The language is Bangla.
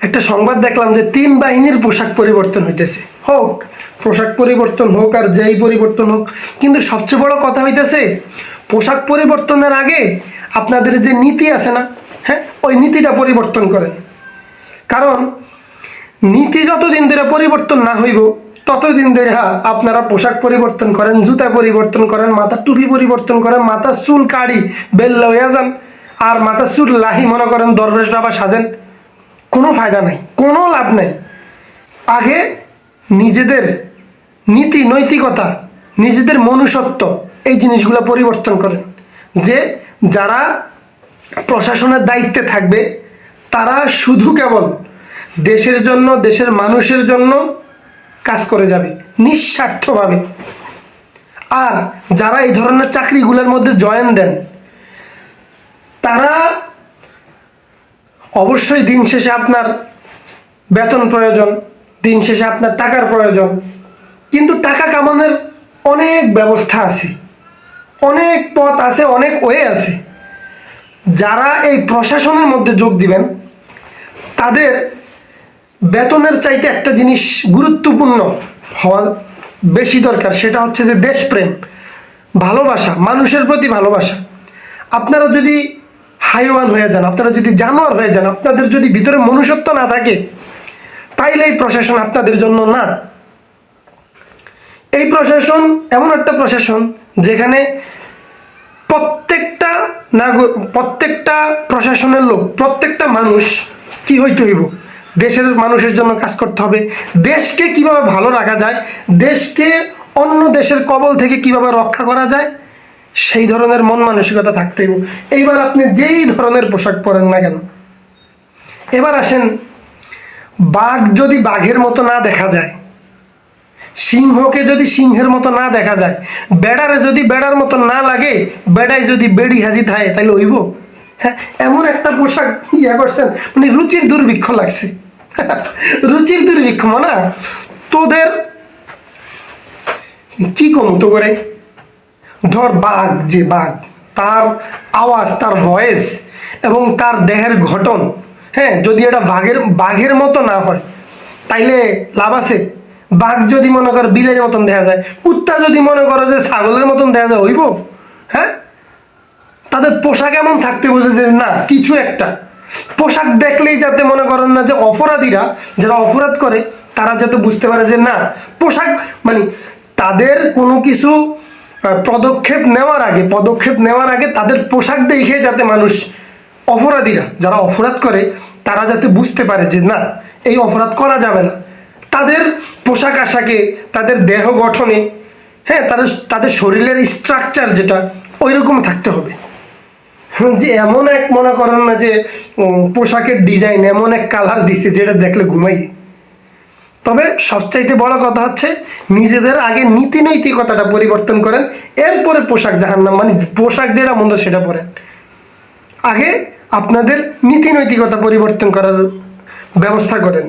একটা সংবাদ দেখলাম যে তিন বাহিনীর পোশাক পরিবর্তন হইতেছে। হোক পোশাক পরিবর্তন হোক আর যেই পরিবর্তন হোক কিন্তু সবচেয়ে বড় কথা হইতেছে পোশাক পরিবর্তনের আগে আপনাদের যে নীতি আছে না হ্যাঁ ওই নীতিটা পরিবর্তন করেন। কারণ নীতি যতদিন ধরে পরিবর্তন না হইব ততদিন ধরে হ্যাঁ, আপনারা পোশাক পরিবর্তন করেন জুতা পরিবর্তন করেন মাথার টুপি পরিবর্তন করেন মাথার চুল কাড়ি বেল্লা লইয়া যান আর মাথার চুল লাহি মনে করেন দরবেশ বাবা সাজেন। কোনো ফায়দা নাই, কোনো লাভ নাই। আগে নিজেদের নীতি, নৈতিকতা, নিজেদের মনুষ্যত্ব এই জিনিসগুলো পরিবর্তন করেন। যে যারা প্রশাসনের দায়িত্বে থাকবে, তারা শুধু কেবল দেশের জন্য, দেশের মানুষের জন্য কাজ করে যাবে, নিঃস্বার্থভাবে। আর যারা এই ধরনের চাকরিগুলোর মধ্যে জয়েন দেন, তারা অবশ্যই দিন শেষে আপনার বেতন প্রয়োজন, দিন শেষে আপনার টাকার প্রয়োজন। কিন্তু টাকা কামানোর অনেক ব্যবস্থা আছে, অনেক পথ আছে, অনেক ওয়ে আছে। যারা এই প্রশাসনের মধ্যে যোগ দিবেন, তাদের বেতনের চাইতে একটা জিনিস গুরুত্বপূর্ণ হওয়া বেশি দরকার, সেটা হচ্ছে যে দেশপ্রেম, ভালোবাসা, মানুষের প্রতি ভালোবাসা। আপনারা যদি হাইওয়ান হয়ে যান, আপনারা যদি জানোয়ার হয়ে যান, আপনাদের যদি ভিতরে মনুষ্যত্ব না থাকে তাইলে এই প্রশাসন আপনাদের জন্য না। এই প্রশাসন এমন একটা প্রশাসন যেখানে প্রত্যেকটা নাগরিক প্রত্যেকটা প্রশাসনের লোক, প্রত্যেকটা মানুষ কি হইতে হইব? দেশের মানুষের জন্য কাজ করতে হবে। দেশকে কীভাবে ভালো রাখা যায়? দেশকে অন্য দেশের কবল থেকে কীভাবে রক্ষা করা যায়? সেই ধরনের মন মানসিকতা থাকতে হইব। এইবার আপনি যেই ধরনের পোশাক পরেন না কেন, এবার আসেন, বাঘ যদি বাঘের মতো না দেখা যায়, সিংহকে যদি সিংহের মতো না দেখা যায়, বেড়ারে যদি বেড়ার মতো না লাগে, বেড়ায় যদি বেড়ি হাজি থাকে তাহলে হইব? হ্যাঁ এমন একটা পোশাক ইয়া করছেন মানে রুচির দুর্ভিক্ষ লাগছে। রুচির দুর্ভিক্ষ না তোদের, কি কম তো করে ধর বাঘ, যে বাঘ, তার আওয়াজ, তার ভয়েস এবং তার দেহের ঘটন হ্যাঁ যদি এটা বাঘের বাঘের মতো না হয়, তাইলে লাভ আছে? বাঘ যদি মনে কর বিলের মতন দেখা যায়, কুত্তা যদি মনে করো যে ছাগলের মতন দেখা যায়, হইব? হ্যাঁ? তাদের পোশাক এমন থাকতে বোঝে যে না, কিছু একটা। পোশাক দেখলেই যাতে মনে করেন না যে অপরাধীরা, যারা অপরাধ করে, তারা যাতে বুঝতে পারে যে না, পোশাক মানে তাদের কোনো কিছু পদক্ষেপ নেওয়ার আগে, পদক্ষেপ নেওয়ার আগে তাদের পোশাক দেখে যাতে মানুষ অপরাধীরা যারা অপরাধ করে, তারা যাতে বুঝতে পারে যে না, এই অপরাধ করা যাবে না। তাদের পোশাক আশাকে, তাদের দেহ গঠনে হ্যাঁ তাদের তাদের শরীরের স্ট্রাকচার যেটা ওই রকম থাকতে হবে। যে এমন এক মনে করেন না যে পোশাকের ডিজাইন এমন এক কালার দিছে যেটা দেখলে ঘুমাই তবে সবচাইতে বড় কথা হচ্ছে নিজেদের আগে নীতি নৈতিকতাটা পরিবর্তন করেন, এরপরে পোশাক জাহান্নাম মানে পোশাক যেটা মন্দ সেটা পরেন। আগে আপনাদের নীতি নৈতিকতা পরিবর্তন করার ব্যবস্থা করেন।